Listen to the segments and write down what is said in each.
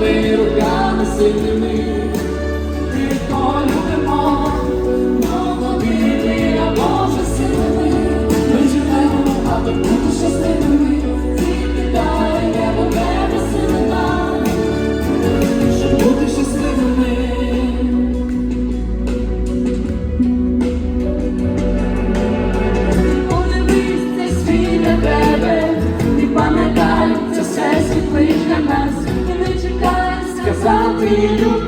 Ми руками сильними, рідко любимо, молоді, а Боже силами, ми живемо, аби бути щасливими. You.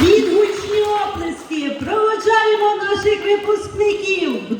Від гучні оплески проводжаємо наших випускників.